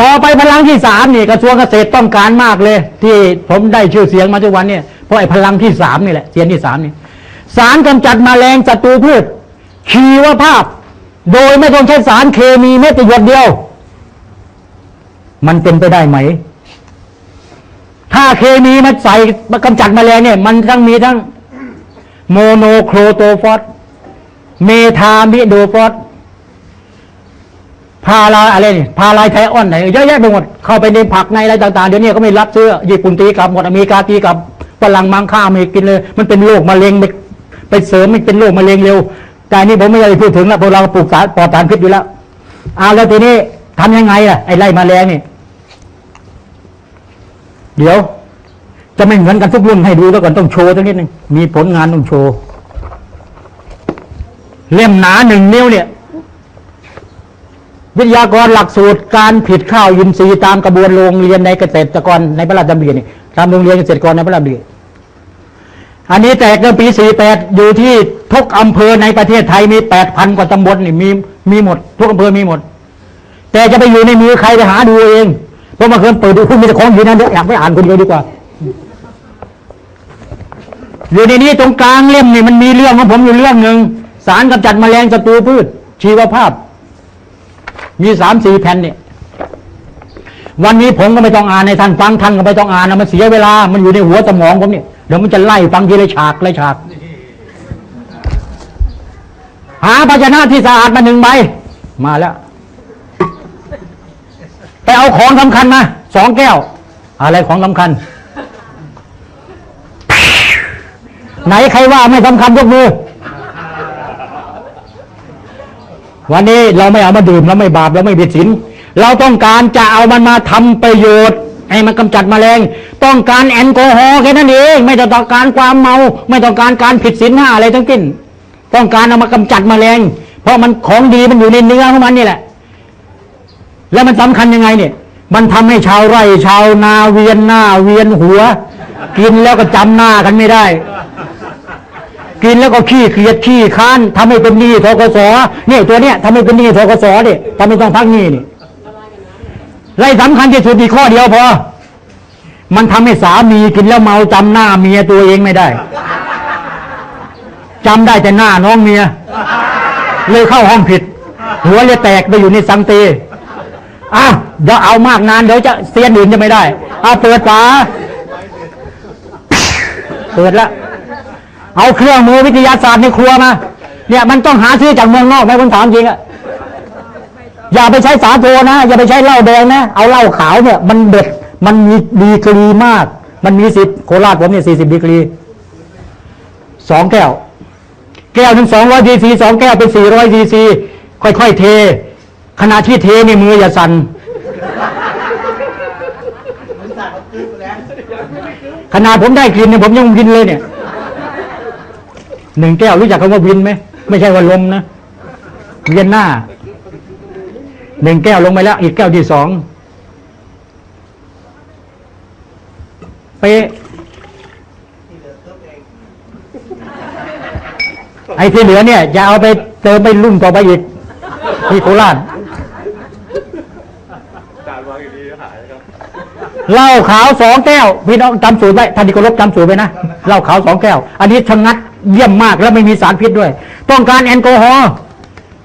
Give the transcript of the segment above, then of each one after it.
ต่อไปพลังที่สามนี่กระทรวงเกษตรต้องการมากเลย ที่ผมได้ชื่อเสียงมาทุกวันเนี่ยเพราะไอ้พลังที่สามนี่แหละเสียงที่สามนี่สารกำจัดแมลงศัตรูพืชชีวภาพ โดยไม่ต้องใช้สารเคมีแม้แต่หยดเดียว มันเป็นไปได้ไหม ถ้าเคมีมาใส่มากำจัดแมลงเนี่ย มันทั้งมีทั้งโมโนโครโตฟอสเมทามิโดฟอส พาราอะไรนี่พารายไทออนไหนเยอะแยะไปหมดเข้าไปในผักในอะไรต่างๆเดี๋ยวนี้ก็ไม่รับซื้อญี่ปุ่นตีกลับหมดอเมริกาตีกลับฝรั่งมังค่าไม่กินเลย มันเป็นโรคมะเร็งไปไปเสริมมันเป็นโรคมะเร็งเร็วแต่นี่ผมไม่อยากจะพูดถึงแล้วเพราะเราปลูกสารปลอดสารพิษอยู่แล้วเอาแล้วทีนี้ทำยังไงล่ะไอ้ไล่มแมลงนี่ เดี๋ยว จะไม่เหมือนกันทุกรุ่นให้ดูแล้วก่อนต้องโชว์สักนิดหนึ่งมีผลงานต้องโชว์ เล่มหนาหนึ่งนิ้วเนี่ย วิทยากรหลักสูตรการผิดข้าวยินทรีย์ตามกระบวนโรงเรียนในเกษตรกรในพระราชดำรินี่ตามโรงเรียนเกษตรกรในพระราชดำริอันนี้แตกเมื่อปี 48 อยู่ที่ทุกอำเภอในประเทศไทยมี 8,000 กว่าตำบลนี่มีมีหมด ทุกอำเภอมีหมด แต่จะไปอยู่ในมือใครไปหาดูเอง เพราะมาเคยเปิดดูคุณมีแต่ของอยู่นั่นเดี๋ยวอยากไปอ่านคนเดียวดีกว่า อยู่ในนี้ตรงกลางเล่มนี่มันมีเรื่องของผมอยู่เรื่องหนึ่งสารกำจัดแมลงศัตรูพืชชีวภาพ มีสามสี่แผ่นเนี่ยวันนี้ผมก็ไม่ต้องอ่านในท่านฟังท่านก็ไม่ต้องอ่านนะมันเสียเวลา มันอยู่ในหัวสมองผมเนี่ยเดี๋ยวมันจะไล่ฟังทีละฉากละฉาก หาภาชนะที่สะอาดมาหนึ่งใบมาแล้ว ไปเอาของสำคัญมาสองแก้ว อะไรของสำคัญ ไหนใครว่าไม่สำคัญยกมือ วันนี้เราไม่เอามาดื่มเราไม่บาปเราไม่ผิดศีลเราต้องการจะเอามันมาทำประโยชน์ให้มันกำจัดแมลง ต้องการแอลกอฮอล์แค่นั้นเองไม่ต้องการความเมา ไม่ต้องการการผิดศีลห้าอะไรทั้งสิ้นต้องการเอามากำจัดแมลง เพราะมันของดีมันอยู่ในเนื้อของมันนี่แหละ แล้วมันสำคัญยังไงเนี่ย มันทำให้ชาวไร่ ชาวนาเวียนหน้าเวียนหัว กินแล้วก็จำหน้ากันไม่ได้ กินแล้วก็ขี้เกียจขี้ค้านทำให้เป็นหนี้ทกสเนี่ยตัวเนี้ยทำให้เป็นหนี้ทกสเนี่ยทำให้ต้องพักหนี้นี่ไรสำคัญที่สุดอีกข้อเดียวพอ มันทำให้สามีกินแล้วเมาจำหน้าเมียตัวเองไม่ได้จำได้แต่หน้าน้องเมีย เลยเข้าห้องผิด หัวเลยแตกไปอยู่ในสังเตอ้าวเดี๋ยวเอามากนานเดี๋ยวจะเสียนอื่นจะไม่ได้เอาเปิดฝาเปิดแล้ว เอาเครื่องมือวิทยาศาสตร์ในครัวมา เนี่ยมันต้องหาซื้อจากเมืองนอกไหมผมถามจริงอะอย่าไปใช้สาโทนะ อย่าไปใช้เหล้าแดงนะ เอาเหล้าขาวเนี่ย มันเด็ด มันมีดีกรีมาก มันมีสิบโคราชผมเนี่ยสี่สิบดีกรีสองแก้ว แก้วหนึ่งสองร้อยดีซีสองแก้วเป็นสี่ร้อยดีซีค่อยๆเท ขณะที่เทนี่มืออย่าสั่นขนาดผมได้กลิ่นเนี่ยผมยังกินเลยเนี่ย หนึ่งแก้วรู้จักคำว่าวินไหมไม่ใช่ว่าลมนะเวียนหน้าหนึ่งแก้วลงไปแล้ว อีกแก้วที่สองเป๊ะไอ้ที่เหลือเนี่ยจะเอาไปเติมไปรุ่นต่อไปอีกที่โคราชการวางอย่างนี้หายครับเหล้าขาวสองแก้วพี่น้องจำสูตรไว้ท่านที่เคารพจำสูตรไว้นะเหล้าขาวสองแก้ว อันนี้ชะงัด เยี่ยมมากแล้วไม่มีสารพิษด้วย ต้องการแอลกอฮอล์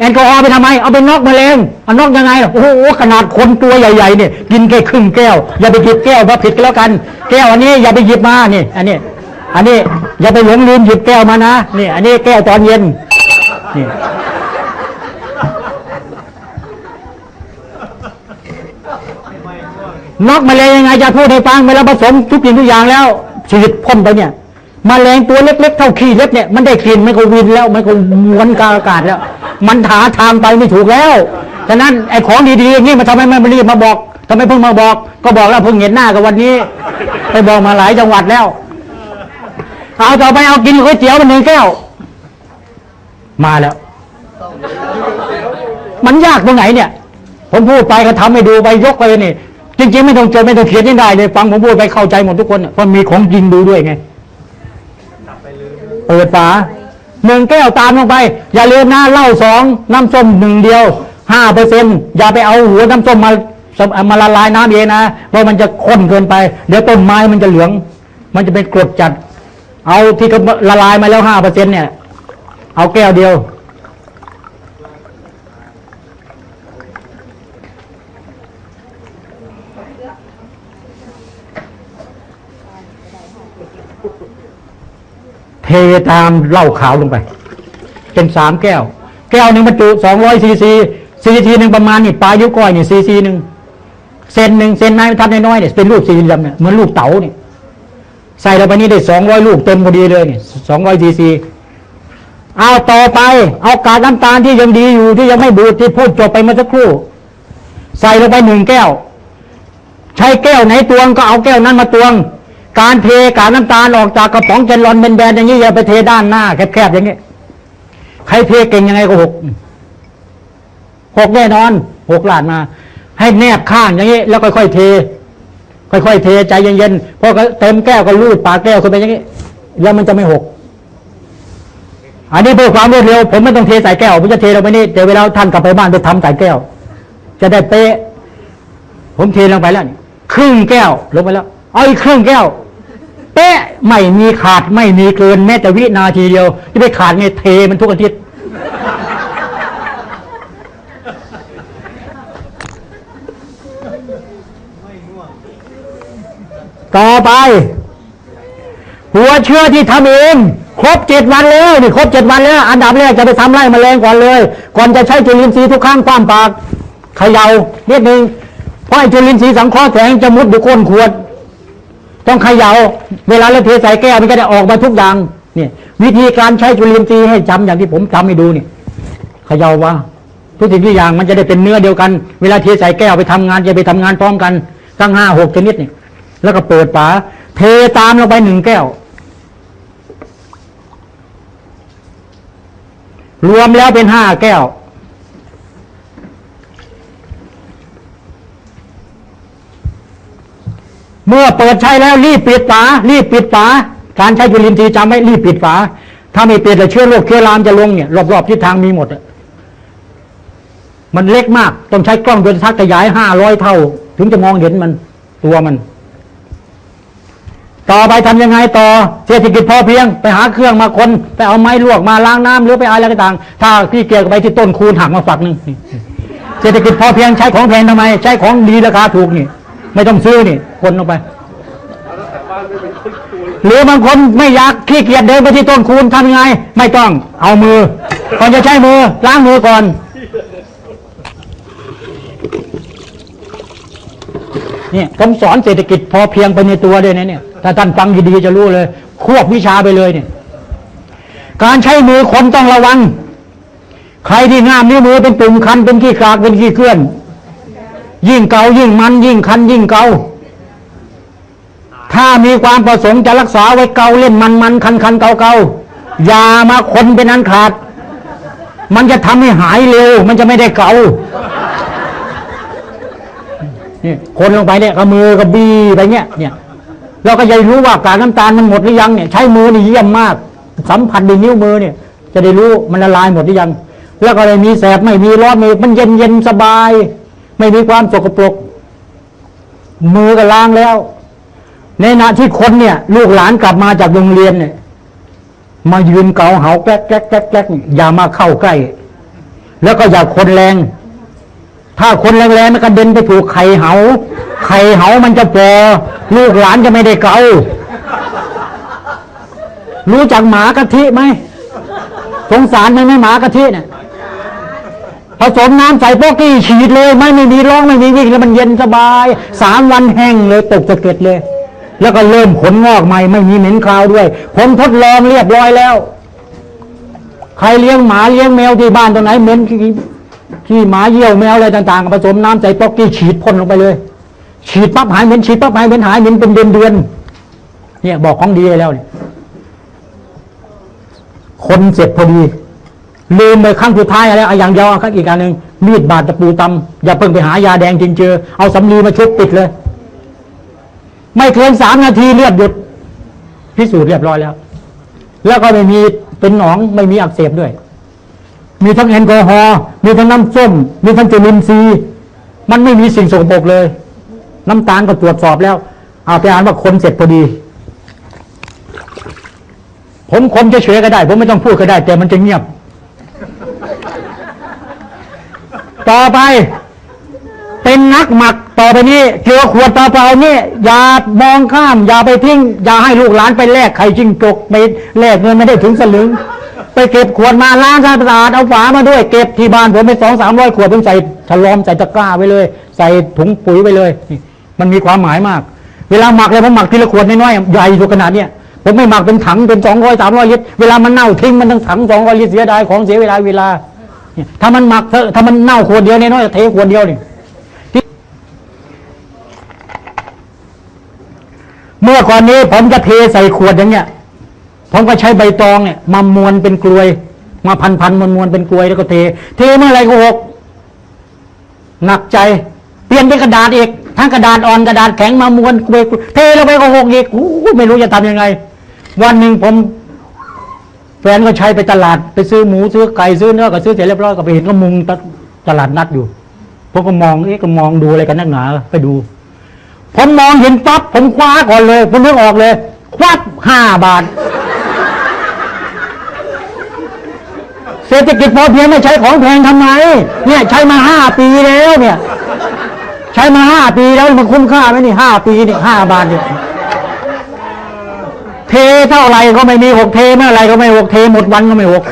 แอลกอฮอล์ไปทำไม เอาไปนอกแมลงเอานอกยังไงโอ้โหขนาดคนตัวใหญ่ๆเนี่ยกินแค่ครึ่งแก้ว อย่าไปหยิบแก้วเพราะผิดก็แล้วกัน แก้วอันนี้อย่าไปหยิบมานี่อันนี้อันนี้อย่าไปหลงลืมหยิบแก้วมานะนี่อันนี้แก้วตอนเย็นนี่นอกแมลงยังไงจะพูดให้ฟังเวลาผสมทุกสิ่งทุกอย่างแล้วฉีดพ่นไปเนี่ย มแมลงตัวเล็กๆเท่าขี้เล็บเนี่ยมันได้กลิ่นมันก็วินแล้วมันก็ม้วนกาอากาศแล้ว มันหาทางไปไม่ถูกแล้วฉะนั้นไอ้ของดีๆอย่างนี้มันทำไมไม่รีบมาบอกทำไมเพิ่งมาบอก ก็บอกแล้วเพิ่งเห็นหน้ากันวันนี้ ไปบอกมาหลายจังหวัดแล้ว เอาต่อไปเอากินก๋วยเตี๋ยวมันหนึ่งแก้ว มาแล้ว มันยากตรงไหนเนี่ย ผมพูดไปก็ทำให้ดูไปยกไปนี่จริงๆไม่ต้องเจดไม่ต้องเขียนยังได้เลยฟังผมพูดไปเข้าใจหมดทุกคนเพราะมีของจริงดูด้วยไง เปิดฝาหนึ่งแก้วตามลงไป อย่าลืมนะเหล้าสองน้ำส้มหนึ่งเดียวห้าเปอร์เซ็นอย่าไปเอาหัวน้ำส้มมามาละลายน้ำเองนะเพราะมันจะข้นเกินไป เดี๋ยวต้นไม้มันจะเหลือง มันจะเป็นกรดจัด เอาที่เขาละลายมาแล้วห้าเปอร์เซ็นเนี่ย เอาแก้วเดียว ตามเหล้าขาวลงไป เป็นสามแก้ว แก้วหนึ่งบรรจุสองร้อยซีซีซีซีหนึ่งประมาณนี่ปลายุก้อยนี่ซีซีหนึ่งเซนหนึ่งเซนไม้ทัดน้อยๆเนี่ยเป็นรูปสี่เหลี่ยมเนี่ยเหมือนลูกเต๋าเนี่ยใส่ลงไปนี่ได้สองร้อยลูกเต็มพอดีเลยเนี่ยสองร้อยซีซีเอาต่อไป เอากากน้ำตาลที่ยังดีอยู่ที่ยังไม่บูดที่พูดจบไปเมื่อสักครู่ ใส่ลงไปหนึ่งแก้ว ใช้แก้วไหนตวงก็เอาแก้วนั้นมาตวง การเทกากน้ำตาลออกจากกระป๋องเจลอนเป็นแบนๆอย่างนี้อย่าไปเทด้านหน้าแคบๆอย่างนี้ใครเทเก่งยังไงก็หกหกแน่นอนหกหลาดมา ให้แนบข้างอย่างนี้ แล้วค่อยๆเท ค่อยๆเทใจเย็นๆพอเต็มแก้วก็ลูดปากแก้วขึ้นไปอย่างนี้ แล้วมันจะไม่หกอันนี้เพื่อความรวดเร็ว ผมไม่ต้องเทใส่แก้วผมจะเทลงไปนี่เดี๋ยวเวลาท่านกลับไปบ้านไปทำใส่แก้ว จะได้เป๊ะผมเทลงไปแล้วครึ่งแก้วลงไปแล้ว เอาอีกครึ่งแก้ว เป๊ะไม่มีขาดไม่มีเกินแม้แต่วินาทีเดียวที่ไปขาดไงเทมันทุกอาทิตย์ต่อไป หัวเชื้อที่ทำเองครบเจ็ดวันแล้วนี่ครบเจ็ดวันแล้ว อันดับแรกจะไปทำไล่แมลงก่อนเลย ก่อนจะใช้จุลินทรีย์ทุกครั้งความปากเขย่านิดนึงเพราะไอ้จุลินทรีย์สังเคราะห์แสงจะมุดอยู่ก้นขวด ต้องเขย่าเวลาเราเทใส่แก้วมันก็ได้ออกมาทุกอย่างเนี่ยวิธีการใช้จุลินทรีย์ให้จำอย่างที่ผมจำให้ดูนี่เขย่าว่า ทุกสิ่งทุกอย่างมันจะได้เป็นเนื้อเดียวกัน เวลาเทใส่แก้วไปทำงานจะไปทำงานพร้อมกันตั้งห้าหกชนิดนี่แล้วก็เปิดฝาเทตามลงไปหนึ่งแก้ว รวมแล้วเป็นห้าแก้ว เมื่อเปิดใช้แล้วรีบปิดฝา รีบปิดฝา การใช้จุลินทรีย์จำไว้รีบปิดฝา ถ้าไม่ปิดแล้วเชื้อโรคเชื้อรามจะลงเนี่ยรอบๆทิศทางมีหมดอะมันเล็กมาก ต้องใช้กล้องจุลทรรศน์ขยายห้าร้อยเท่า ถึงจะมองเห็นมันตัวมัน ต่อไปทำยังไงต่อเศรษฐกิจพอเพียง ไปหาเครื่องมาคน ไปเอาไม้ลวกมาล้างน้ำหรือไปอะไรก็ต่าง ถ้าพี่เกียรก็ไปที่ต้นคูณหักมาฝักหนึ่งเศรษฐกิจพอเพียงใช้ของแพงทำไม ใช้ของดีราคาถูกนี่ ไม่ต้องซื้อนี่ คนลงไปหรือบางคนไม่อยากขี้เกียจเดินไปที่ต้นคูณทำยังไง ไม่ต้องเอามือก่อนจะใช้มือล้างมือก่อน เนี่ยผมสอนเศรษฐกิจพอเพียงไปในตัวด้วยนะเนี่ย ถ้าท่านฟังดีๆจะรู้เลย ควบวิชาไปเลยเนี่ย การใช้มือคนต้องระวัง ใครที่ง่ามนิ้วมือเป็นตุ่มคันเป็นขี้กากเป็นขี้เคลื่อน ยิ่งเกายิ่งมันยิ่งคันยิ่งเกาถ้ามีความประสงค์จะรักษาไว้เกาเล่นมันมันคันคันเกาเกาอย่ามาคนเป็นอันขาด มันจะทำให้หายเร็ว มันจะไม่ได้เกาเนี่ยคนลงไปเนี่ยกับมือกับบีไปเนี่ยเนี่ยเราก็จะรู้ว่าการน้ำตาลมันหมดหรือยังเนี่ยใช้มือนี่เยี่ยมมาก สัมผัสด้วยนิ้วมือเนี่ย จะได้รู้มันละลายหมดหรือยัง แล้วก็เลยมีแสบไม่มีร้อนม่มันเย็นเย็นสบาย ไม่มีความสกปรก มือก็ล้างแล้ว ในขณะที่คนเนี่ย ลูกหลานกลับมาจากโรงเรียนเนี่ย มายืนเกาเหาแกล้กแกล้กแกล้กแกล้กอย่ามาเข้าใกล้ แล้วก็อย่าคนแรง ถ้าคนแรงๆมันกระเด็นไปถูกไข่เหา ไข่เหามันจะปอลูกหลานจะไม่ได้เการู้จักหมากะทิไหมสงสารไหมไหมหมากะทิเนี่ย ผสมน้ำใส่โป๊กกี้ฉีดเลย ไม่ไม่มีร้องไม่มีวิ่งแล้วมันเย็นสบายสามวันแห้งเลยตกสะเก็ดเลย แล้วก็เริ่มขนงอกใหม่ไม่มีเหม็นคาวด้วย ผมทดลองเรียบร้อยแล้ว ใครเลี้ยงหมาเลี้ยงแมวที่บ้านตรงไหนเหม็นขี้ขี้หมาเยี่ยวแมวอะไรต่างๆผสมน้ำใส่โป๊กกี้ฉีดพ่นลงไปเลย ฉีดปั๊บหายเหม็นฉีดปั๊บหายเหม็นหายเหม็นเป็นเดือนเดือนๆเนี่ยบอกของดีแล้วเนี่ยคนเสร็จพอดี ลืมไปครั้งสุดท้ายอะไรอาอย่างเดียวอาครั้งอีกอันหนึ่งมีดบาดตะปูตำอย่าเพิ่งไปหายาแดงจริงเจอ เอาสำลีมาชุบปิดเลย ไม่เกินสามนาทีเลือดหยุด พิสูจน์เรียบร้อยแล้ว แล้วก็ไม่มีเป็นหนองไม่มีอักเสบด้วย มีทั้งแอลกอฮอล์มีทั้งน้ำส้ม มีทั้งจุลินทรีย์มันไม่มีสิ่งสกปรกเลย น้ำตาลก็ตรวจสอบแล้วเอาไปอ่านว่าคนเสร็จพอดี ผมคนจะเฉยๆก็ได้ ผมไม่ต้องพูดก็ได้ แต่มันจะเงียบ ต่อไป เป็นนักหมักต่อไปนี้ เจอขวดเปล่านี่อย่ามองข้าม อย่าไปทิ้ง อย่าให้ลูกหลานไปแลกไข่จิ้งจกไปแลกเงินไม่ได้ถึงสลึง ไปเก็บขวดมาล้างสะอาดเอาฝามาด้วย เก็บที่บ้านผมไปสองสามร้อยขวดผมใส่ฉลอมใส่ตะกร้าไว้เลย ใส่ถุงปุ๋ยไปเลยมันมีความหมายมาก เวลาหมักเลยผมหมักทีละขวดน้อยๆใหญ่อยู่ขนาดเนี้ยผมไม่หมักเป็นถังเป็นสองร้อยสามร้อยลิตรเวลามันเน่าทิ้งมันทั้งถังสองร้อยลิตรเสียดายของเสียเวลาเวลา ถ้ามันหมักเถอะถ้ามันเน่าขวดเดียวเน้อยเทขวดเดียวนี่เมื่อก่อนนี้ผมจะเทใส่ขวดอย่างเงี้ย ผมก็ใช้ใบตองเนี่ยมามวนเป็นกลวย มาพันพันมวนมวนเป็นกลวยแล้วก็เท เทเมื่อไรก็หกหนักใจ เปลี่ยนเป็นกระดาษอีกทั้งกระดาษอ่อนกระดาษแข็งมามวนกลวยเทลงไปก็หกอีกอู้ไม่รู้จะทำยังไง วันหนึ่งผม ฟนก็ใช้ไปตลาดไปซื้อหมูซื้อไก่ซื้อเนื้อก็ซื้อเสร็จเรียบร้อยก็ไปเห็นก็มุงตลาดนัดอยู่ผมก็มองเอ๊ะก็มองดูอะไรกันนักหนาไปดูผมมองเห็นปั๊บผมคว้าก่อนเลยผมนึกออกเลย ควับห้าบาท เศรษฐกิจพอเพียงไม่ใช้ของแพงทำไม เนี่ย ใช้มาห้าปีแล้วเนี่ย ใช้มาห้าปีแล้วมันคุ้มค่าไหมนี่ห้าปีนี่ห้าบาทเนี่ย เทเท่าไรก็ไม่มีหกเทเมื่อไรก็ไม่หกเทหมดวันก็ไม่หก